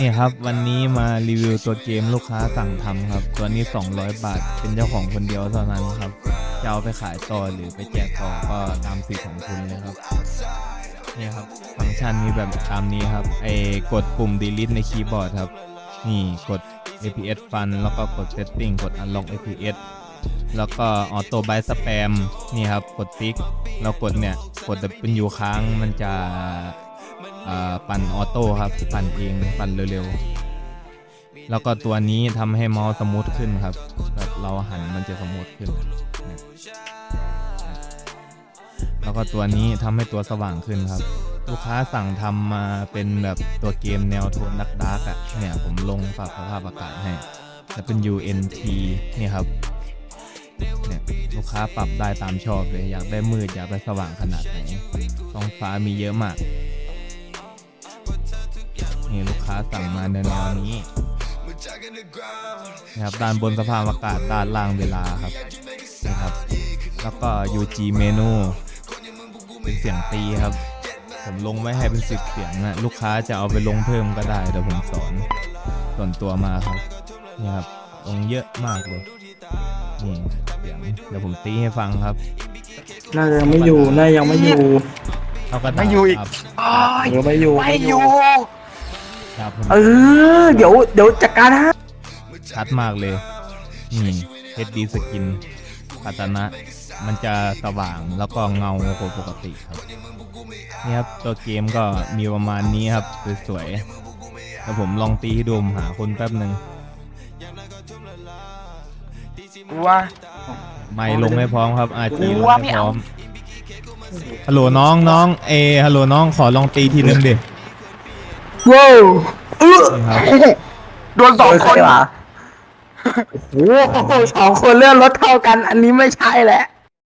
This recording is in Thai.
นี่ครับวันนี้มารีวิวตัวเกมลูกค้าสั่งทำครับ ตัวนี้ 200 บาท เป็นเจ้าของคนเดียวเท่านั้นครับ จะเอาไปขายต่อหรือไปแจกต่อก็ตามสิทธิ์ของคุณเลยครับนี่ครับฟังก์ชันมีแบบตามนี้ครับไอ้กดปุ่ม delete ในคีย์บอร์ดครับ นี่กด APS ฟันแล้วก็กด setting กด unlock APS แล้วก็ auto buy spam นี่ครับ กดติ๊กเรากดเนี่ย กด W ค้างมันจะ ปั่นออโต้ครับ ปั่นเองปั่นเร็วๆ แล้วก็ตัวนี้ทำให้เมาส์สมูทขึ้นครับแบบเราหันมันจะสมูทขึ้น แล้วก็ตัวนี้ทำให้ตัวสว่างขึ้นครับ ลูกค้าสั่งทำมาเป็นแบบตัวเกมแนวโทนดักดักอะเนี่ยผมลงปรับสภาพอากาศให้จะเป็น UNT เนี่ยครับเนี่ยลูกค้าปรับได้ตามชอบเลย อยากได้มืด อยากได้สว่างขนาดไหนท้องฟ้ามีเยอะมาก นี่ลูกค้าสั่งมาในแนวนี้นะครับด้านบนสภาพอากาศด้านล่างเวลาครับนะครับ แล้วก็ UG เมนูเป็นเสียงตีครับ ผมลงไว้ให้เป็นสิบเสียงนะลูกค้าจะเอาไปลงเพิ่มก็ได้เดี๋ยวผมสอนส่วนตัวมาครับนี่ครับลงเยอะมากเลยนี่เสียงเดี๋ยวผมตีให้ฟังครับน่าจะยังไม่อยู่น่ายังไม่อยู่เอากระดาษไม่อยู่อีกครับเออไม่อยู่ไม่อยู่ ครับผมเออ เดี๋ยวเดี๋ยวจัดการฮะชัดมากเลยนี่ HD Skin คาตานะ มันจะสว่างแล้วก็เงากว่าปกติครับ นี่ครับ ตัวเกมก็มีประมาณนี้ครับ สวยๆแล้วผมลองตีให้ดูผมหาคนแป๊บหนึ่งกูว่า ไม่ลงไม่พร้อมครับ อาจีลงว่าไม่ไม่พร้เอาอม ฮัลโหลน้องน้องเอฮัลโหลน้องขอลองตีทีนึงดิ ว้าวเออนี่ครับโดนสองคนวะโอ้โหสองคนเลื่อนรถเท่ากัน อันนี้ไม่ใช่แหละ